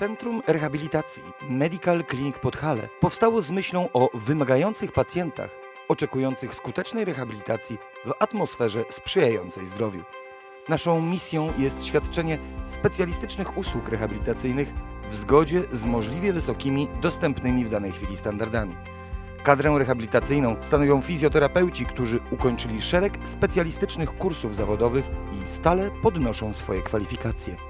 Centrum Rehabilitacji Medical Clinic Podhale powstało z myślą o wymagających pacjentach oczekujących skutecznej rehabilitacji w atmosferze sprzyjającej zdrowiu. Naszą misją jest świadczenie specjalistycznych usług rehabilitacyjnych w zgodzie z możliwie wysokimi, dostępnymi w danej chwili standardami. Kadrę rehabilitacyjną stanowią fizjoterapeuci, którzy ukończyli szereg specjalistycznych kursów zawodowych i stale podnoszą swoje kwalifikacje.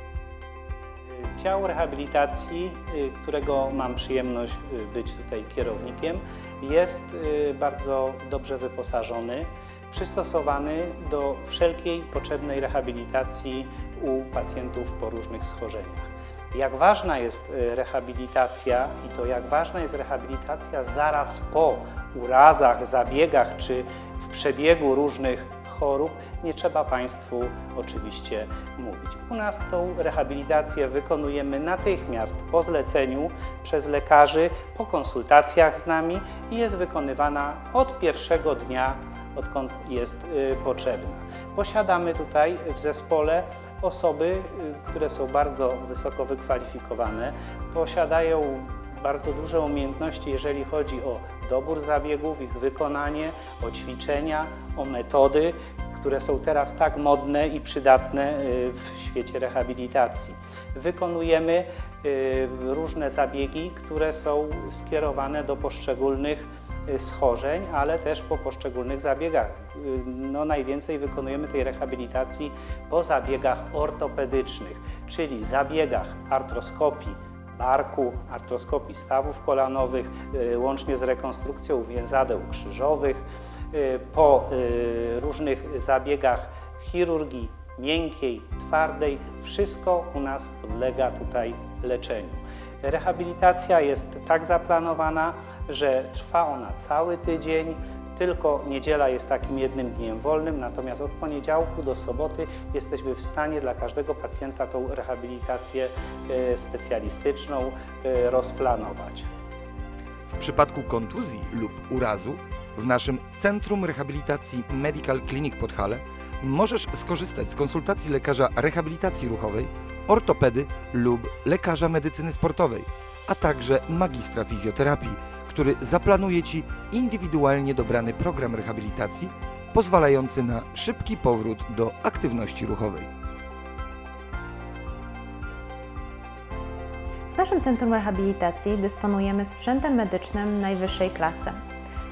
Dział rehabilitacji, y, którego mam przyjemność y, być tutaj kierownikiem, jest y, bardzo dobrze wyposażony, przystosowany do wszelkiej potrzebnej rehabilitacji u pacjentów po różnych schorzeniach. Jak ważna jest rehabilitacja i to jak ważna jest rehabilitacja zaraz po urazach, zabiegach czy w przebiegu różnych chorób, nie trzeba Państwu oczywiście mówić. U nas tą rehabilitację wykonujemy natychmiast po zleceniu przez lekarzy, po konsultacjach z nami i jest wykonywana od pierwszego dnia, odkąd jest y, potrzebna. Posiadamy tutaj w zespole osoby, y, które są bardzo wysoko wykwalifikowane, posiadają bardzo duże umiejętności, jeżeli chodzi o dobór zabiegów, ich wykonanie, o ćwiczenia, o metody, które są teraz tak modne i przydatne y, w świecie rehabilitacji. Wykonujemy y, różne zabiegi, które są skierowane do poszczególnych y, schorzeń, ale też po poszczególnych zabiegach. No, najwięcej wykonujemy tej rehabilitacji po zabiegach ortopedycznych, czyli zabiegach artroskopii, barku, artroskopii stawów kolanowych, y, łącznie z rekonstrukcją więzadeł krzyżowych, y, po y, różnych zabiegach chirurgii miękkiej, twardej. Wszystko u nas podlega tutaj leczeniu. Rehabilitacja jest tak zaplanowana, że trwa ona cały tydzień. Tylko niedziela jest takim jednym dniem wolnym, natomiast od poniedziałku do soboty jesteśmy w stanie dla każdego pacjenta tą rehabilitację e, specjalistyczną e, rozplanować. W przypadku kontuzji lub urazu w naszym Centrum Rehabilitacji Medical Clinic Podhale możesz skorzystać z konsultacji lekarza rehabilitacji ruchowej, ortopedy lub lekarza medycyny sportowej, a także magistra fizjoterapii, który zaplanuje Ci indywidualnie dobrany program rehabilitacji pozwalający na szybki powrót do aktywności ruchowej. W naszym Centrum Rehabilitacji dysponujemy sprzętem medycznym najwyższej klasy.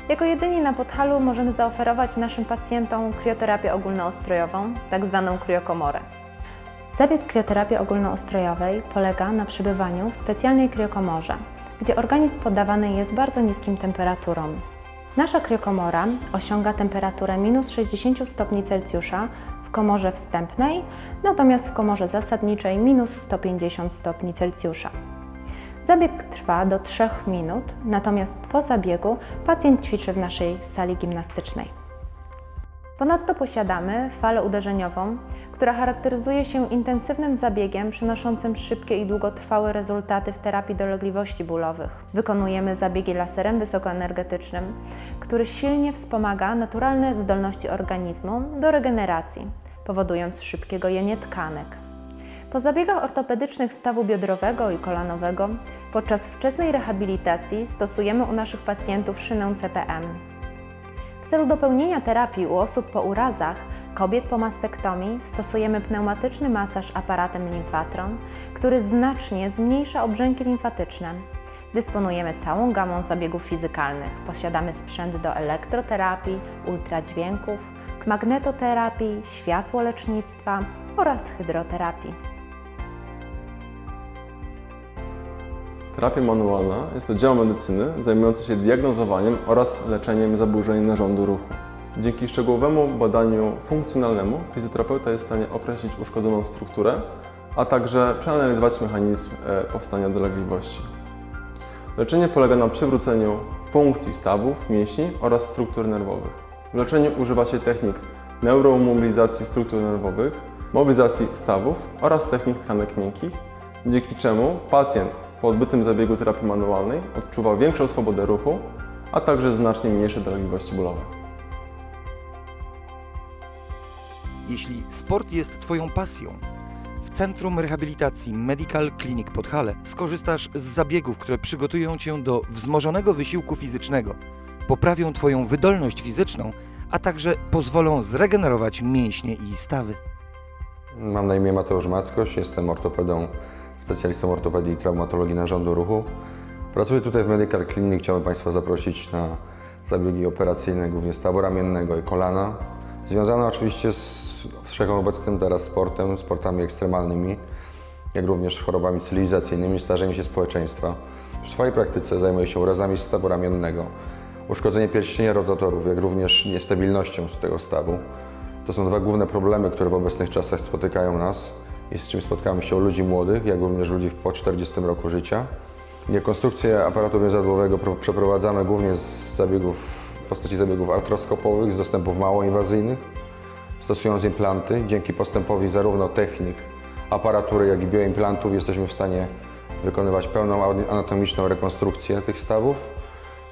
Jako jedyni na Podhalu możemy zaoferować naszym pacjentom krioterapię ogólnoustrojową, tak zwaną kriokomorę. Zabieg krioterapii ogólnoustrojowej polega na przebywaniu w specjalnej kriokomorze, gdzie organizm poddawany jest bardzo niskim temperaturom. Nasza kriokomora osiąga temperaturę minus 60 stopni Celsjusza w komorze wstępnej, natomiast w komorze zasadniczej minus 150 stopni Celsjusza. Zabieg trwa do 3 minut, natomiast po zabiegu pacjent ćwiczy w naszej sali gimnastycznej. Ponadto posiadamy falę uderzeniową, która charakteryzuje się intensywnym zabiegiem przynoszącym szybkie i długotrwałe rezultaty w terapii dolegliwości bólowych. Wykonujemy zabiegi laserem wysokoenergetycznym, który silnie wspomaga naturalne zdolności organizmu do regeneracji, powodując szybkie gojenie tkanek. Po zabiegach ortopedycznych stawu biodrowego i kolanowego podczas wczesnej rehabilitacji stosujemy u naszych pacjentów szynę CPM. W celu dopełnienia terapii u osób po urazach, kobiet po mastektomii stosujemy pneumatyczny masaż aparatem limfatron, który znacznie zmniejsza obrzęki limfatyczne. Dysponujemy całą gamą zabiegów fizykalnych. Posiadamy sprzęt do elektroterapii, ultradźwięków, magnetoterapii, światłolecznictwa oraz hydroterapii. Terapia manualna jest to dział medycyny zajmujący się diagnozowaniem oraz leczeniem zaburzeń narządu ruchu. Dzięki szczegółowemu badaniu funkcjonalnemu fizjoterapeuta jest w stanie określić uszkodzoną strukturę, a także przeanalizować mechanizm e, powstania dolegliwości. Leczenie polega na przywróceniu funkcji stawów, mięśni oraz struktur nerwowych. W leczeniu używa się technik neuromobilizacji struktur nerwowych, mobilizacji stawów oraz technik tkanek miękkich, dzięki czemu pacjent po odbytym zabiegu terapii manualnej odczuwa większą swobodę ruchu, a także znacznie mniejsze dolegliwości bólowe. Jeśli sport jest Twoją pasją, W Centrum Rehabilitacji Medical Clinic Podhale skorzystasz z zabiegów, które przygotują Cię do wzmożonego wysiłku fizycznego, poprawią Twoją wydolność fizyczną, a także pozwolą zregenerować mięśnie i stawy. Mam na imię Mateusz Mackoś, jestem ortopedą, specjalistą ortopedii i traumatologii narządu ruchu. Pracuję tutaj w Medical Clinic. Chciałbym Państwa zaprosić na zabiegi operacyjne, głównie stawu ramiennego i kolana. Związane oczywiście z wszechobecnym teraz sportem, sportami ekstremalnymi, jak również chorobami cywilizacyjnymi, starzeniem się społeczeństwa. W swojej praktyce zajmuję się urazami stawu ramiennego, uszkodzenie pierścienia rotatorów, jak również niestabilnością tego stawu. To są dwa główne problemy, które w obecnych czasach spotykają nas i z czym spotkamy się u ludzi młodych, jak również ludzi po 40 roku życia. Rekonstrukcję aparatu więzadłowego pro- przeprowadzamy głównie z zabiegów, w postaci zabiegów artroskopowych, z dostępów mało inwazyjnych, stosując implanty. Dzięki postępowi zarówno technik, aparatury, jak i bioimplantów jesteśmy w stanie wykonywać pełną anatomiczną rekonstrukcję tych stawów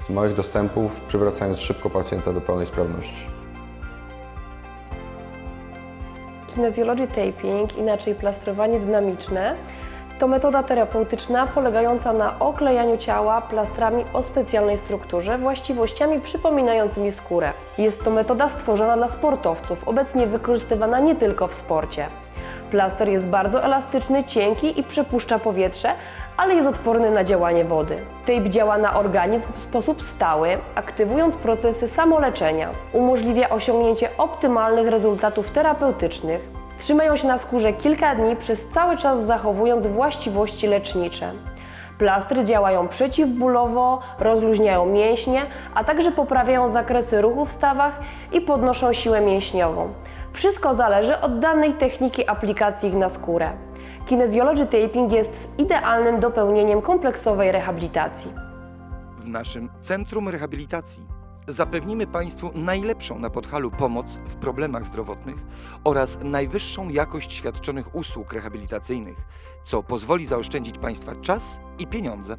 z małych dostępów, przywracając szybko pacjenta do pełnej sprawności. Kinesiology taping, inaczej plastrowanie dynamiczne, to metoda terapeutyczna polegająca na oklejaniu ciała plastrami o specjalnej strukturze, właściwościami przypominającymi skórę. Jest to metoda stworzona dla sportowców, obecnie wykorzystywana nie tylko w sporcie. Plaster jest bardzo elastyczny, cienki i przepuszcza powietrze, ale jest odporny na działanie wody. Tape działa na organizm w sposób stały, aktywując procesy samoleczenia. Umożliwia osiągnięcie optymalnych rezultatów terapeutycznych. Trzymają się na skórze kilka dni, przez cały czas zachowując właściwości lecznicze. Plastry działają przeciwbólowo, rozluźniają mięśnie, a także poprawiają zakresy ruchu w stawach i podnoszą siłę mięśniową. Wszystko zależy od danej techniki aplikacji ich na skórę. Kinesiology taping jest idealnym dopełnieniem kompleksowej rehabilitacji. W naszym Centrum Rehabilitacji zapewnimy Państwu najlepszą na Podhalu pomoc w problemach zdrowotnych oraz najwyższą jakość świadczonych usług rehabilitacyjnych, co pozwoli zaoszczędzić Państwa czas i pieniądze.